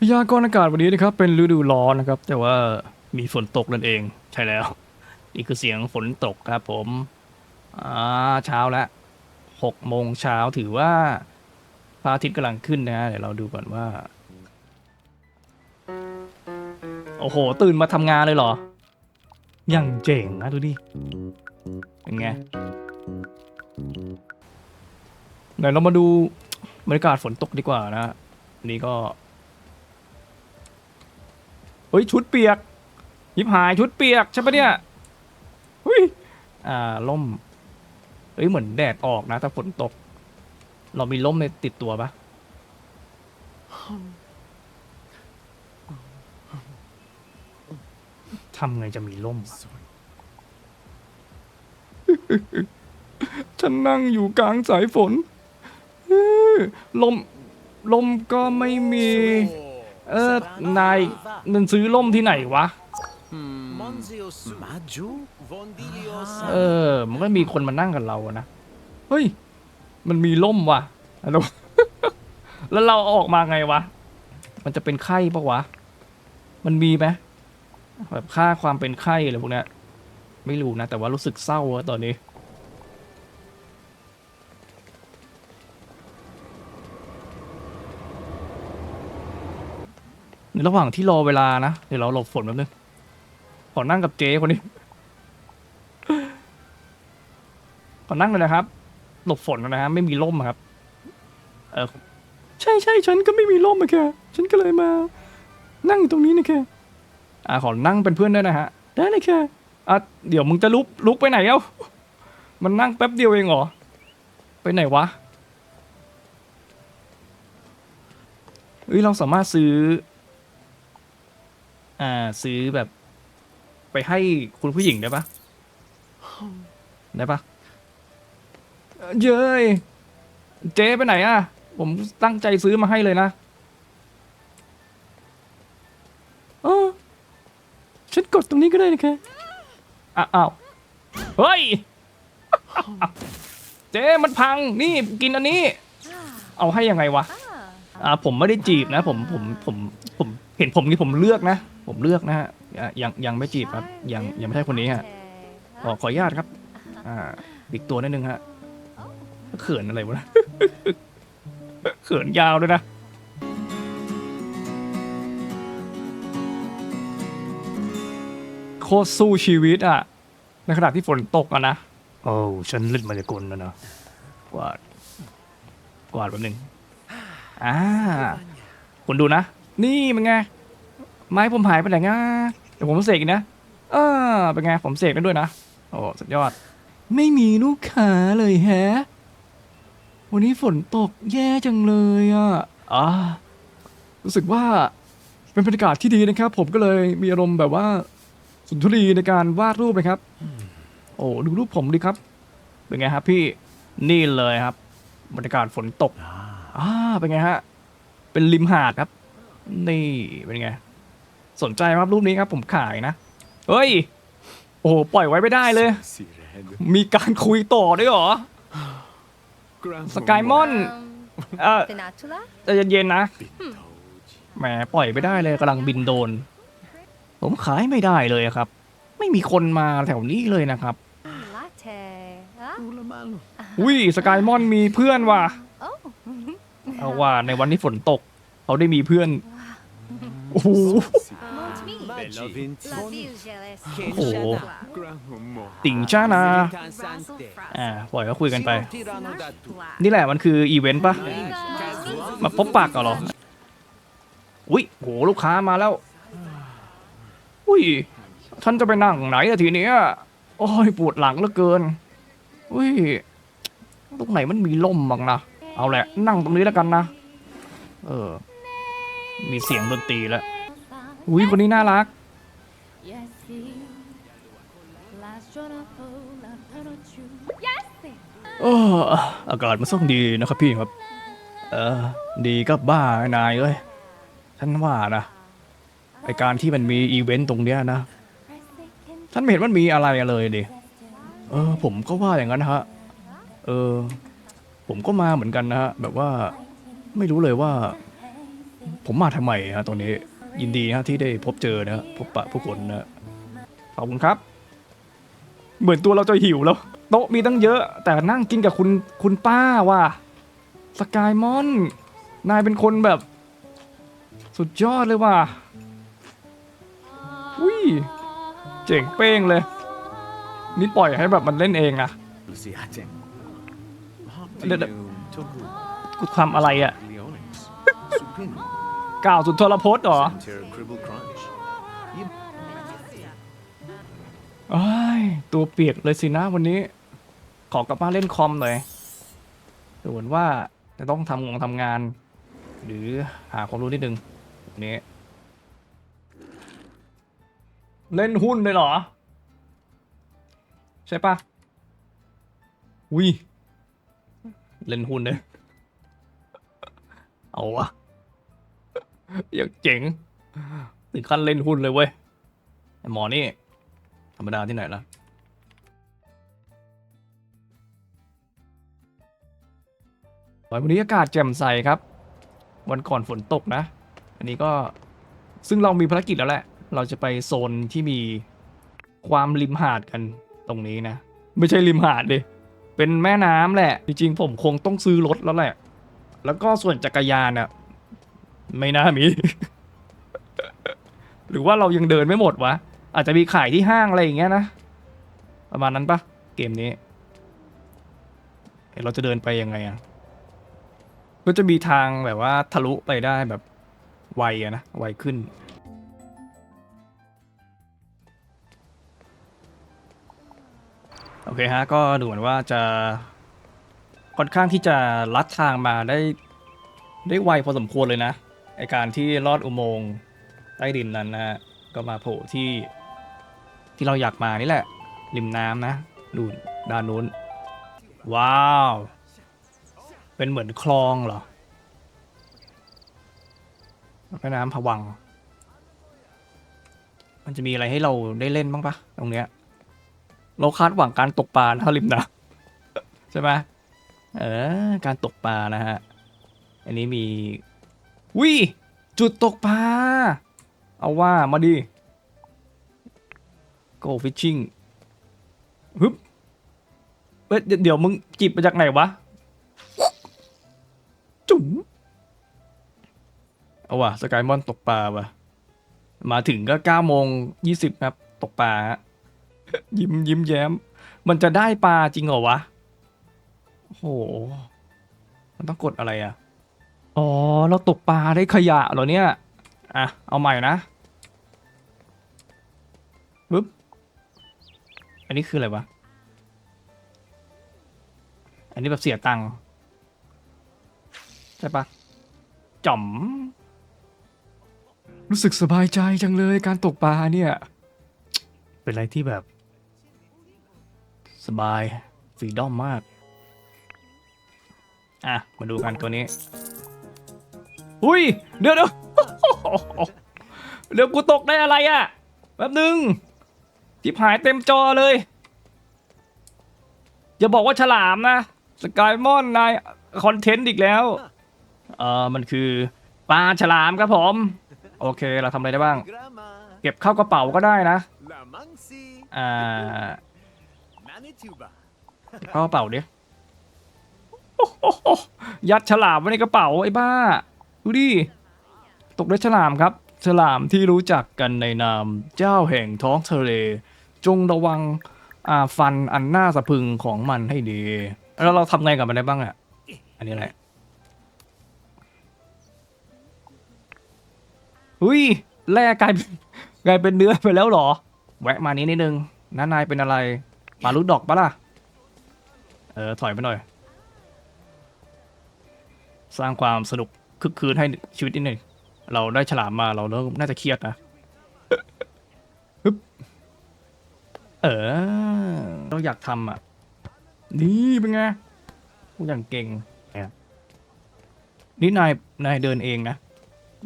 พยากรณ์อากาศวันนี้นะครับเป็นฤดูร้อนนะครับ แต่ว่ามีฝนตกนั่นเองใช่แล้ว นี่คือเสียงฝนตกครับผมอ่าเช้าแล้วหกโมงเช้าถือว่าพระอาทิตย์กำลังขึ้นนะฮะเดี๋ยวเราดูก่อนว่า โอ้โห ตื่นมาทำงานเลยเหรอยังเจ๋งนะดูดิเป็นไงไหนเรามาดูบรรยากาศฝนตกดีกว่านะนี่ก็ เฮ้ยชุดเปียกยิบหายชุดเปียกใช่ปะเนี่ยเฮ้ยอ่าล่มเฮ้ยเหมือนแดดออกนะถ้าฝนตก เรามีล่มในติดตัวปะทำไงจะมีล่มวะฉันนั่งอยู่กลางสายฝนเอ้อลมลมก็ไม่มี เออ นายนันซื้อล่มที่ไหนวะ Maggio? เออ มันก็มีคนมานั่งกับเราอะนะ เฮ้ย มันมีล่มว่ะฮัลโหลแล้วเราเอาออกมาไงวะ มันจะเป็นไข้ปะวะ มันมีไหมแบบค่าความเป็นไข้อะไรพวกเนี้ย ไม่รู้นะ แต่ว่ารู้สึกเศร้าอะตอนนี้ ในระหว่างที่รอเวลานะ เดี๋ยวเราหลบฝนแป๊บนึง ขอนั่งกับเจ๊คนนี้ ขอนั่งเลยนะครับ หลบฝนนะฮะไม่มีร่มอะครับ เออใช่ใช่ฉันก็ไม่มีร่มอะแค่ฉันก็เลยมา นั่งอยู่ตรงนี้นะแค่อ่าขอนั่งเป็นเพื่อนด้วยนะฮะ ได้เลยแค่อะเดี๋ยวมึงจะลุกลุกไปไหนเอ้ามันนั่งแป๊บเดียวเองเหรอ ไปไหนวะเฮ้ยเราสามารถซื้อ อ่า ซื้อแบบ ไปให้คุณผู้หญิงได้ปะได้ปะเอ่อเย้ยเจ๊ไปไหนอะผมตั้งใจซื้อมาให้เลยนะเออฉันกดตรงนี้ก็ได้นะคะอะอ้าวเฮ้ย เจ๊มันพังนี่กินอันนี้ เอาให้ยังไงวะ อ่าผมไม่ได้จีบนะ ผมผมผมผมเห็นผมนี่ผมเลือกนะ ผมเลือกนะฮะอะยังยังไม่จีบครับ ยังยังไม่ใช่คนนี้ฮะขอขออนุญาตครับอ่าอีกตัวนิดนึงฮะเขินอะไรวะนะ เขินยาวด้วยนะโคตรสู้ชีวิตอะ ในขณะที่ฝนตกอะนะโอ้ฉันเล่นมายากลแล้วนะกวาดกวาดแป๊บนึง อ่าคุณดูนะ นี่เป็นไง ไม้ผมหายไปไหนงะเดี๋ยวผมเสกอีกนะเออเป็นไง ผมเสกได้ด้วยนะ โอ้สุดยอด ไม่มีลูกค้าเลยแฮะ วันนี้ฝนตกแย่จังเลยอะอ่ารู้สึกว่าเป็นบรรยากาศที่ดีนะครับ ผมก็เลยมีอารมณ์แบบว่า สุนทรีในการวาดรูปนะครับ โอ้ดูรูปผมดีครับ เป็นไงครับพี่นี่เลยครับ บรรยากาศฝนตก อ่าเป็นไงฮะ เป็นริมหาดครับ นี่เป็นไง สนใจไหมครับรูปนี้ครับ ผมขายนะ เฮ้ย โอ้โหปล่อยไว้ไม่ได้เลย Sireno. มีการคุยต่อด้วยเหรอ สกายมอนเออ Penatula? ใจเย็นๆนะ Pintogi. แหมปล่อยไม่ได้เลยกำลังบินโดน ผมขายไม่ได้เลยครับ ไม่มีคนมาแถวนี้เลยนะครับ Latte. Huh? Nulla malo. อุ้ยสกายมอนมีเพื่อนว่ะ Oh. เอาว่าในวันที่ฝนตก เขาได้มีเพื่อน โอ้โหติ่งจ้านะ อ่าปล่อยเขาคุยกันไป นี่แหละมันคืออีเวนต์ปะมาพบปากกันหรอ อุ้ยโหลูกค้ามาแล้ว อุ้ยฉันจะไปนั่งไหนอะทีเนี้ยโอ้ยปวดหลังเหลือเกิน อุ้ย ตรงไหนมันมีล่มบ้างนะ เอาแหละ นั่งตรงนี้แล้วกันนะ เออ มีเสียงดนตรีแล้วอุ้ยคนนี้น่ารักเอออากาศมันส่งดีนะครับพี่ครับ เออ ดีก็บ้านายเอ้ยฉันว่านะไอการที่มันมีอีเวนต์ตรงเนี้ยนะฉันไม่เห็นมันมีอะไรเลยดิเออ ผมก็ว่าอย่างนั้นฮะ เออ ผมก็มาเหมือนกันนะฮะแบบว่าไม่รู้เลยว่า ผมมาทำไมฮะตรงนี้ยินดีฮะที่ได้พบเจอนะพบปะผู้คนนะขอบคุณครับ เหมือนตัวเราจะหิวแล้ว โต๊ะมีตั้งเยอะ แต่นั่งกินกับคุณคุณป้าว่ะสกายมอน นายเป็นคนแบบ สุดยอดเลยว่ะอุ้ยเจ๋งเป้งเลย นี่ปล่อยให้แบบมันเล่นเองอะ Luciate. Ada- ada- Optimum Tohu. กูทำอะไรอะ Leonix. Supin. กล่าวสุนทรพจน์เหรอ Santerra Cribble Crunch. เอ้ยตัวเปียกเลยสินะวันนี้ ขอกลับบ้านเล่นคอมหน่อยดูเหมือนว่าจะต้องทำงงทำงาน หรือหาความรู้นิดนึงวันนี้ เล่นหุ้นเลยเหรอ ใช่ปะวิ เล่นหุ้นเลยเอาวะอยากเจ๋งถึงขั้นเล่นหุ้นเลยเว้ยไอหมอนี่ ธรรมดาที่ไหนล่ะวันนี้อากาศแจ่มใสครับ วันก่อนฝนตกนะ อันนี้ก็ซึ่งเรามีภารกิจแล้วแหละ เราจะไปโซนที่มีความริมหาดกันตรงนี้นะ ไม่ใช่ริมหาดดิ เป็นแม่น้ำแหละ จริงๆ ผมคงต้องซื้อรถแล้วแหละ แล้วก็ส่วนจักรยานน่ะไม่น่ามี หรือว่าเรายังเดินไม่หมดวะ อาจจะมีขายที่ห้างอะไรอย่างเงี้ยนะ ประมาณนั้นปะเกมนี้เอ๊ะเราจะเดินไปยังไงอะก็จะมีทางแบบว่าทะลุไปได้แบบไวอะนะ ไวขึ้น โอเคฮะ ก็ดูเหมือนว่าจะค่อนข้างที่จะลัดทางมาได้ได้ไวพอสมควรเลยนะไอการที่ลอดอุโมงค์ใต้ดินนั้นนะฮะก็มาโผล่ที่ที่เราอยากมานี่แหละ ริมน้ำนะ ดูด้านนู้น ว้าว เป็นเหมือนคลองเหรอแม่น้ำผวัง มันจะมีอะไรให้เราได้เล่นบ้างปะตรงเนี้ย เราคาดหวังการตกปลานะริมน้ำใช่ไหมเออการตกปลานะฮะ อันนี้มีวิจุดตกปลา เอาว่ามาดิ go fishing ฮึบเอ้ยเดี๋ยวเดี๋ยวมึงจิบมาจากไหนวะ จุ๋มเอาว่ะสกายมอนตกปลาว่ะ มาถึงก็เก้าโมงยี่สิบครับ ตกปลาฮะ ยิ้มยิ้มแย้ม มันจะได้ปลาจริงเหรอวะโอ้โห มันต้องกดอะไรอะอ๋อ เราตกปลาได้ขยะเหรอเนี่ย อะ เอาใหม่นะปึ๊บ อันนี้คืออะไรวะ อันนี้แบบเสียตังค์ใช่ปะจ่อม รู้สึกสบายใจจังเลยการตกปลาเนี่ย เป็นอะไรที่แบบ สบายฟรีดอมมาก อะ มาดูกันตัวนี้ อุ้ย เดี๋ยวเดี๋ยวเดี๋ยวกูตกได้อะไรอะ แป๊บหนึ่งจิบหายเต็มจอเลย อย่าบอกว่าฉลามนะ สกายมอนนายคอนเทนต์อีกแล้ว เออมันคือปลาฉลามครับผม โอเค เราทำอะไรได้บ้าง เก็บเข้ากระเป๋าก็ได้นะ อ่า เก็บเข้ากระเป๋าดิโอ้โหยัดฉลามไว้ในกระเป๋าไอ้บ้า ดูดิ ตกด้วยฉลามครับ ฉลามที่รู้จักกันในนามเจ้าแห่งท้องทะเล จงระวังอ่าฟันอันน่าสะพึงของมันให้ดี แล้วเราทำไงกับมันได้บ้างอะอันนี้แหละอุ้ยแร่กลายกลายเป็นเนื้อไปแล้วหรอ แวะมานี้นิดนึงน้านายเป็นอะไร ปลาลูกดอกปะล่ะ เออ ถอยไปหน่อย สร้างความสนุกคึกคืนให้ชีวิตนิดหนึ่ง เราได้ฉลามมาเราเริ่มน่าจะเครียดนะฮึบเออ เราอยากทำอะ นี่เป็นไงกูอย่างเก่งเนี่ยนี่นาย นายเดินเองนะ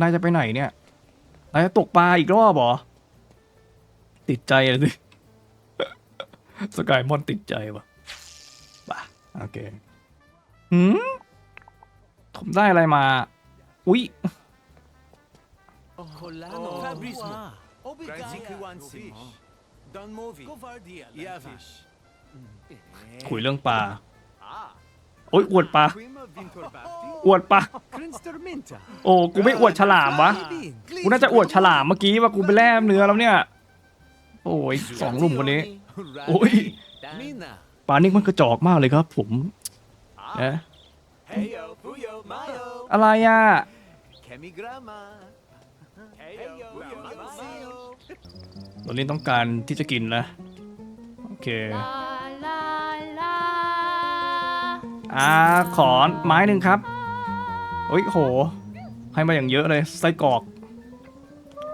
นายจะไปไหนเนี่ย นายจะตกปลาอีกรอบเหรอ ติดใจเลย สิสกายมอนติดใจวะป่ะโอเคหืมผมได้อะไรมา อุ๊ย Colano. Fabrismo. Obrigado. Grazikiwansimo. Don Movi. Covardia. Yavish. คุยเรื่องปลา Ah. โอ๊ยอวดปลา Quima vintorbati. อวดปลา Crinsterminta. โอ้ กูไม่อวดฉลามวะ กูน่าจะอวดฉลามเมื่อกี้ว่ากูไปแล่เนื้อแล้วเนี่ย โอ้ยสองหนุ่มคนนี้ Oi. Mina. ปลานี่มันกระจอกมากเลยครับ ผม Ah. นะ Heyo, puyo, mayo. อะไรอะ Chemigramma. Heyo, puyo, mayo. ตอนนี้ต้องการที่จะกินนะ โอเค La la la. อ่าขอไม้หนึ่งครับโอ้ยโห ให้มาอย่างเยอะเลยไส้กรอก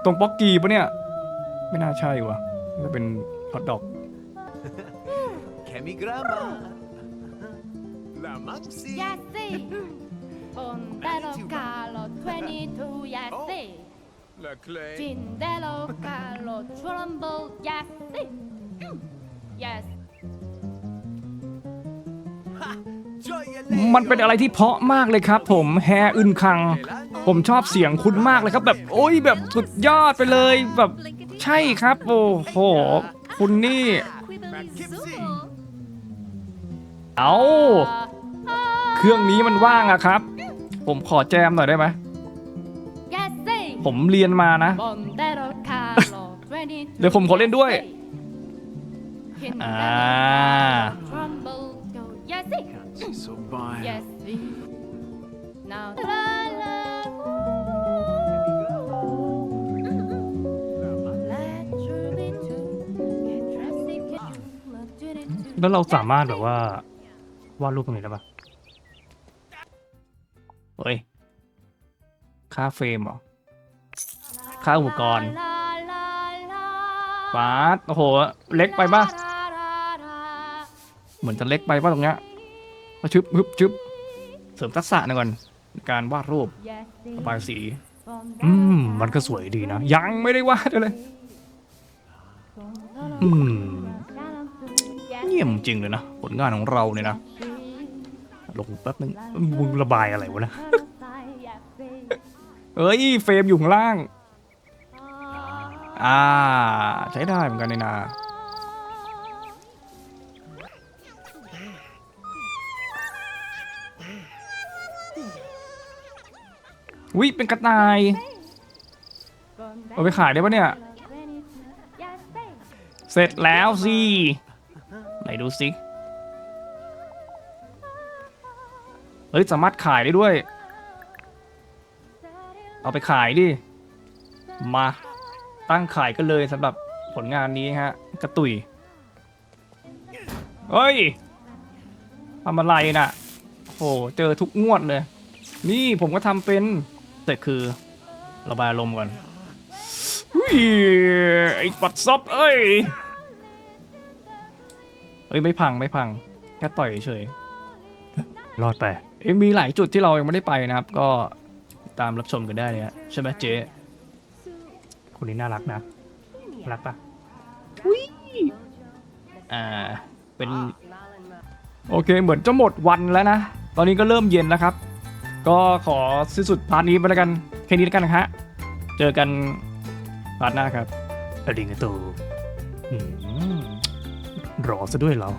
ตรงป๊อกกี้ปะเนี่ย ไม่น่าใช่วะน่า จะเป็นฮอทดอก Chemigramma. La Maxi. Yassi. Fondello Carlo 22 Yassi. La Clay. Findello Carlo Trumbull Yassi. Yes. Gioiello. มันเป็นอะไรที่เพราะมากเลยครับ ผมแฮอึนคัง ผมชอบเสียงคุณมากเลยครับ แบบโอ้ยแบบสุดยอดไปเลยแบบ ใช่ครับ โอ้โห คุณนี่ เอาเครื่องนี้มันว่างอะครับ ผมขอแจมหน่อยได้ไหม ผมเรียนมานะ เดี๋ยวผมขอเล่นด้วย อ่า Yes. Now. แล้วเราสามารถแบบว่าวาดรูปตรงนี้ได้ปะเฮ้ย ค่าเฟรมเหรอ ค่าอุปกรณ์ La, la, la. ฟาดโอ้โห เล็กไปปะ La, la, la. เหมือนจะเล็กไปป่ะตรงเนี้ยมาชึบฮึบชึบเสริมทักษะหน่อยก่อน การวาดรูป Yes, we. ระบายสี From อืม down มันก็สวยดีนะ ยังไม่ได้วาดเลย อืม Yes, เยี่ย มจริงเลยนะ ผลงานของเราเนี่ยนะลงแป๊บนึงมึงระบายอะไรวะนะเอ้ยเฟรมอยู่ข้างล่าง อ่า ใช้ได้เหมือนกันนี่นาวิเป็นกระต่าย เอาไปขายได้ปะเนี่ย เสร็จแล้วสิ ดูสิเฮ้ยสามารถขายได้ด้วย เอาไปขายดิ มาตั้งขายกันเลยสำหรับผลงานนี้ฮะ กระตุยเฮ้ยทำอะไรน่ะโหเจอทุกงวดเลย นี่ผมก็ทำเป็น แต่คือระบายอารมณ์ก่อนอุ้ยไอ้ปัดซบเอ้ย เอ้ยไม่พังไม่พังแค่ต่อยเฉยรอดไปเอ้ยมีหลายจุดที่เรายังไม่ได้ไปนะครับ ก็ตามรับชมกันได้เลยฮะใช่ไหมเจ๊คนนี้น่ารักนะน่ารักปะอุ้ยอ่าเป็น โอเคเหมือนจะหมดวันแล้วนะ ตอนนี้ก็เริ่มเย็นแล้วครับ ก็ขอสิ้นสุดพาร์ทนี้ไปแล้วกันแค่นี้แล้วกันนะฮะเจอกันพาร์ทหน้าครับอดิงโตอืม รอซะด้วยเรา